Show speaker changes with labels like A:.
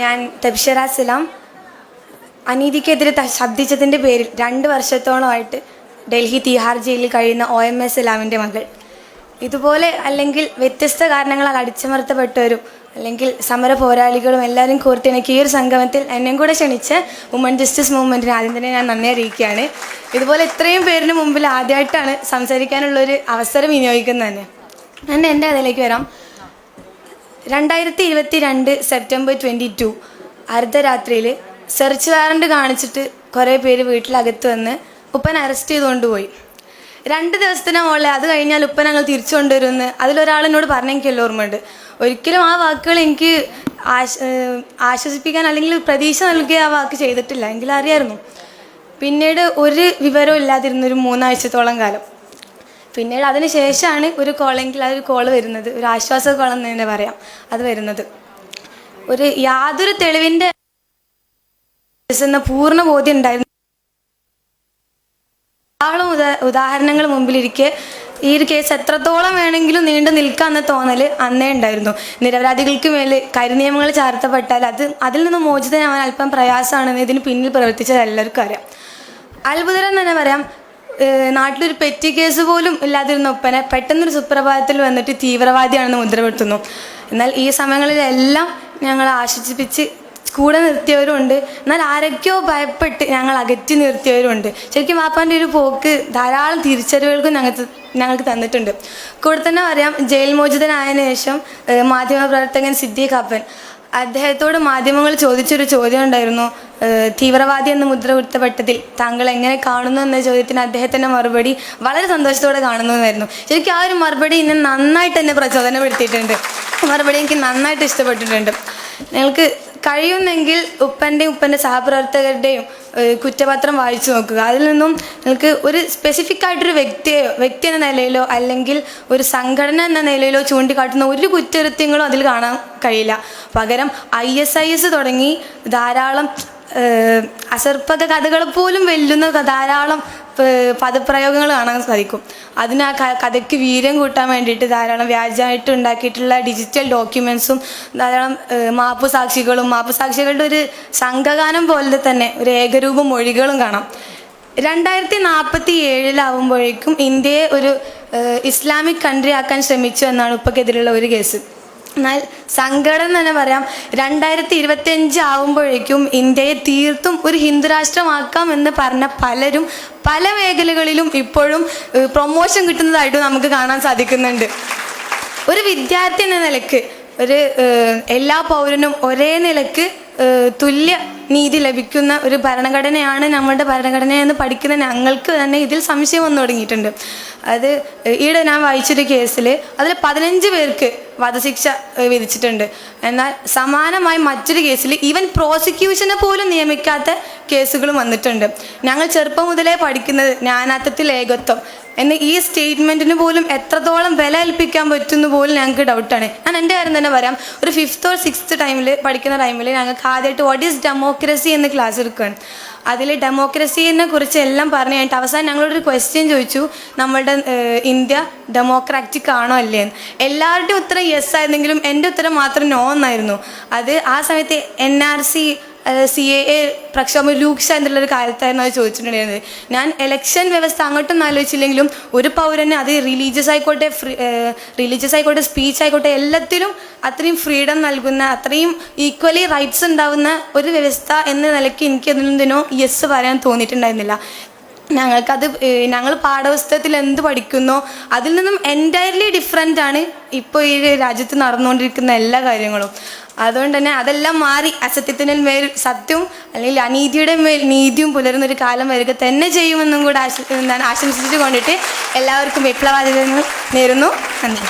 A: ഞാൻ തബ്ഷറ സലാം അനീതിക്കെതിരെ ശബ്ദിച്ചതിന്റെ പേരിൽ രണ്ട് വർഷത്തോളമായിട്ട് ഡൽഹി തിഹാർ ജയിലിൽ കഴിയുന്ന ഒ എം എസ് സലാമിന്റെ മകൾ. ഇതുപോലെ അല്ലെങ്കിൽ വ്യത്യസ്ത കാരണങ്ങളാൽ അടിച്ചമർത്തപ്പെട്ടവരും അല്ലെങ്കിൽ സമര പോരാളികളും എല്ലാവരും കോർത്തിണക്കി ഈ ഒരു സംഗമത്തിൽ എന്നെയും കൂടെ ക്ഷണിച്ച് വുമൺ ജസ്റ്റിസ് മൂവ്മെന്റിന് ആദ്യം തന്നെ ഞാൻ നന്ദി അറിയിക്കുകയാണ്. ഇതുപോലെ ഇത്രയും പേരിന് മുമ്പിൽ ആദ്യമായിട്ടാണ് സംസാരിക്കാനുള്ളൊരു അവസരം വിനിയോഗിക്കുന്നത് തന്നെ. ഞാൻ എന്റെ അതിലേക്ക് വരാം. രണ്ടായിരത്തി ഇരുപത്തി രണ്ട് സെപ്റ്റംബർ ട്വന്റി ടു അർദ്ധരാത്രിയിൽ സെർച്ച് വാറണ്ട് കാണിച്ചിട്ട് കുറേ പേര് വീട്ടിലകത്ത് വന്ന് ഉപ്പൻ അറസ്റ്റ് ചെയ്തുകൊണ്ട് പോയി. രണ്ട് ദിവസത്തിന് മുകളിൽ അത് കഴിഞ്ഞാൽ ഉപ്പൻ ഞങ്ങൾ തിരിച്ചു കൊണ്ടുവരുമെന്ന് അതിലൊരാളിനോട് എന്നോട് എനിക്ക് എല്ലാം ഓർമ്മയുണ്ട്. ഒരിക്കലും ആ വാക്കുകൾ എനിക്ക് ആശ ആശ്വസിപ്പിക്കാൻ അല്ലെങ്കിൽ പ്രതീക്ഷ നൽകിയ ആ വാക്ക് ചെയ്തിട്ടില്ല. എങ്കിലും അറിയായിരുന്നു പിന്നീട് ഒരു വിവരവും ഇല്ലാതിരുന്നൊരു മൂന്നാഴ്ചത്തോളം കാലം. പിന്നീട് അതിന് ശേഷമാണ് ഒരു കോളെങ്കിൽ അതൊരു കോൾ വരുന്നത്. ഒരു ആശ്വാസ കോളം എന്ന് തന്നെ പറയാം. അത് വരുന്നത്. ഒരു യാതൊരു തെളിവിന്റെ എന്ന പൂർണ ബോധ്യം ഉണ്ടായിരുന്നു ധാരാളം ഉദാ ഉദാഹരണങ്ങൾ മുമ്പിലിരിക്കെ ഈ ഒരു കേസ് എത്രത്തോളം വേണമെങ്കിലും നീണ്ടു നിൽക്കാമെന്ന തോന്നൽ അന്നേ ഉണ്ടായിരുന്നു. നിരപരാധികൾക്ക് മേൽ കരിനിയമങ്ങൾ ചാർത്തപ്പെട്ടാൽ അത് അതിൽ നിന്ന് മോചിതനാവാൻ അല്പം പ്രയാസമാണെന്ന് ഇതിന് പിന്നിൽ പ്രവർത്തിച്ചത് എല്ലാവർക്കും അറിയാം. അത്ഭുതരം തന്നെ പറയാം. നാട്ടിലൊരു പെറ്റി കേസ് പോലും ഇല്ലാതിരുന്ന ഒപ്പനെ പെട്ടെന്നൊരു സുപ്രഭാതത്തിൽ വന്നിട്ട് തീവ്രവാദിയാണെന്ന് മുദ്രപെടുത്തുന്നു. എന്നാൽ ഈ സമയങ്ങളിലെല്ലാം ഞങ്ങൾ ആശ്വസിപ്പിച്ച് കൂടെ നിർത്തിയവരുമുണ്ട് എന്നാൽ ആരൊക്കെയോ ഭയപ്പെട്ട് ഞങ്ങൾ അകറ്റി നിർത്തിയവരുമുണ്ട് ശരിക്കും വാപ്പാന്റെ ഒരു പോക്ക് ധാരാളം തിരിച്ചറിവുകൾക്കും ഞങ്ങൾക്ക് ഞങ്ങൾക്ക് തന്നിട്ടുണ്ട്. കൂടെ തന്നെ പറയാം ജയിൽ മോചിതനായതിനു ശേഷം മാധ്യമപ്രവർത്തകൻ സിദ്ദീഖ് അപ്പൻ. അദ്ദേഹത്തോട് മാധ്യമങ്ങൾ ചോദിച്ചൊരു ചോദ്യം ഉണ്ടായിരുന്നു. തീവ്രവാദി എന്ന് മുദ്ര കുത്തപ്പെട്ടതിൽ താങ്കൾ എങ്ങനെ കാണുന്നു എന്ന ചോദ്യത്തിന് അദ്ദേഹത്തിന്റെ മറുപടി വളരെ സന്തോഷത്തോടെ കാണുന്നു എന്നായിരുന്നു. ശരിക്കും ആ ഒരു മറുപടി ഇന്ന് നന്നായിട്ട് എന്നെ പ്രചോദനപ്പെടുത്തിയിട്ടുണ്ട്. മറുപടി എനിക്ക് നന്നായിട്ട് ഇഷ്ടപ്പെട്ടിട്ടുണ്ട്. നിങ്ങൾക്ക് കഴിയുന്നെങ്കിൽ ഉപ്പന്റെയും ഉപ്പന്റെ സഹപ്രവർത്തകരുടെയും കുറ്റപത്രം വായിച്ചു നോക്കുക. അതിൽ നിന്നും നിങ്ങൾക്ക് ഒരു സ്പെസിഫിക് ആയിട്ടൊരു വ്യക്തിയോ വ്യക്തി എന്ന നിലയിലോ അല്ലെങ്കിൽ ഒരു സംഘടന എന്ന നിലയിലോ ചൂണ്ടിക്കാട്ടുന്ന ഒരു കുറ്റകൃത്യങ്ങളും അതിൽ കാണാൻ കഴിയില്ല. പകരം ഐ എസ് ഐ എസ് തുടങ്ങി ധാരാളം അസർപ്പക കഥകൾ പോലും വെല്ലുന്ന ധാരാളം പദപ്രയോഗങ്ങൾ കാണാൻ സാധിക്കും. അതിന് ആ കഥയ്ക്ക് വീര്യം കൂട്ടാൻ വേണ്ടിയിട്ട് ധാരാളം വ്യാജമായിട്ട് ഉണ്ടാക്കിയിട്ടുള്ള ഡിജിറ്റൽ ഡോക്യുമെൻസും ധാരാളം മാപ്പ് സാക്ഷികളും മാപ്പ് സാക്ഷികളുടെ ഒരു സംഘഗാനം പോലെ തന്നെ ഒരു ഏകരൂപ മൊഴികളും കാണാം. രണ്ടായിരത്തി നാൽപ്പത്തി ഏഴിലാവുമ്പോഴേക്കും ഇന്ത്യയെ ഒരു ഇസ്ലാമിക് കൺട്രി ആക്കാൻ ശ്രമിച്ചു എന്നാണ് ഉപ്പക്കെതിരെയുള്ള ഒരു കേസ് എന്നാൽ സങ്കടം തന്നെ പറയാം. രണ്ടായിരത്തി ഇരുപത്തി അഞ്ച് ആവുമ്പോഴേക്കും ഇന്ത്യയെ തീർത്തും ഒരു ഹിന്ദുരാഷ്ട്രമാക്കാം എന്ന് പറഞ്ഞ പലരും പല മേഖലകളിലും ഇപ്പോഴും പ്രൊമോഷൻ കിട്ടുന്നതായിട്ട് നമുക്ക് കാണാൻ സാധിക്കുന്നുണ്ട്. ഒരു വിദ്യാർത്ഥി എന്ന നിലയ്ക്ക് ഒരു എല്ലാ പൗരനും ഒരേ നിലയ്ക്ക് തുല്യ നീതി ലഭിക്കുന്ന ഒരു ഭരണഘടനയാണ് നമ്മുടെ ഭരണഘടന എന്ന് പഠിക്കുന്ന ഞങ്ങൾക്ക് തന്നെ ഇതിൽ സംശയം വന്നു തുടങ്ങിയിട്ടുണ്ട്. അത് ഈയിടെ ഞാൻ വായിച്ചൊരു കേസിൽ അതിൽ പതിനഞ്ച് പേർക്ക് വധശിക്ഷ വിധിച്ചിട്ടുണ്ട്. എന്നാൽ സമാനമായി മറ്റൊരു കേസിൽ ഈവൻ പ്രോസിക്യൂഷനെ പോലും നിയമിക്കാത്ത കേസുകളും വന്നിട്ടുണ്ട്. ഞങ്ങൾ ചെറുപ്പം മുതലേ പഠിക്കുന്നത് നാനാത്വത്തിൽ ഏകത്വം. എന്ന ഈ സ്റ്റേറ്റ്മെന്റിന് പോലും എത്രത്തോളം വില ഏൽപ്പിക്കാൻ പറ്റുമെന്ന് പോലും ഞങ്ങൾക്ക് ഡൗട്ടാണ് ഞാൻ എന്റെ കാര്യം തന്നെ പറയാം. ഒരു ഫിഫ്ത്ത് ഓർ സിക്സ് ടൈമിൽ പഠിക്കുന്ന ടൈമിൽ ഞങ്ങൾക്ക് ആദ്യമായിട്ട് വാട്ട് ഈസ് ഡെമോക്രസി എന്ന ക്ലാസ് എടുക്കുകയാണ്. അതിൽ ഡെമോക്രസിനെ കുറിച്ച് എല്ലാം പറഞ്ഞു കഴിഞ്ഞിട്ട് അവസാനം ഞങ്ങളോടൊരു ക്വസ്റ്റ്യൻ ചോദിച്ചു. നമ്മളുടെ ഇന്ത്യ ഡെമോക്രാറ്റിക് ആണോ അല്ലേ എല്ലാവരുടെയും ഉത്തരം യെസ് ആയിരുന്നെങ്കിലും എന്റെ ഉത്തരം മാത്രം നോ എന്നായിരുന്നു. അത് ആ സമയത്ത് N R C C A A പ്രക്ഷോഭം രൂക്ഷ എന്നുള്ളൊരു കാലത്തായിരുന്നു അത് ചോദിച്ചിട്ടുണ്ടായിരുന്നത്. ഞാൻ എലക്ഷൻ വ്യവസ്ഥ അങ്ങോട്ടൊന്നും ആലോചിച്ചില്ലെങ്കിലും ഒരു പൗരന് അത് റിലീജിയസ് ആയിക്കോട്ടെ റിലീജിയസ് ആയിക്കോട്ടെ സ്പീച്ച് ആയിക്കോട്ടെ എല്ലാത്തിലും അത്രയും ഫ്രീഡം നൽകുന്ന അത്രയും ഈക്വലി റൈറ്റ്സ് ഉണ്ടാവുന്ന ഒരു വ്യവസ്ഥ എന്ന നിലയ്ക്ക് എനിക്ക് എന്തിനോ യെസ് പറയാൻ തോന്നിയിട്ടുണ്ടായിരുന്നില്ല. ഞങ്ങൾക്കത് ഞങ്ങൾ പാഠപുസ്തകത്തിൽ എന്ത് പഠിക്കുന്നോ അതിൽ നിന്നും എന്റയർലി ഡിഫറെന്റ് ആണ് ഇപ്പോൾ ഈ രാജ്യത്ത് നടന്നുകൊണ്ടിരിക്കുന്ന എല്ലാ കാര്യങ്ങളും. അതുകൊണ്ട് തന്നെ അതെല്ലാം മാറി അസത്യത്തിന് മേൽ സത്യവും അല്ലെങ്കിൽ അനീതിയുടെ മേൽ നീതിയും പുലരുന്ന ഒരു കാലം വരിക തന്നെ ചെയ്യുമെന്നും കൂടെ ആശ ആശംസിച്ചു കൊണ്ടിട്ട് എല്ലാവർക്കും വിപ്ലവാദികൾ നേരുന്നു. നന്ദി.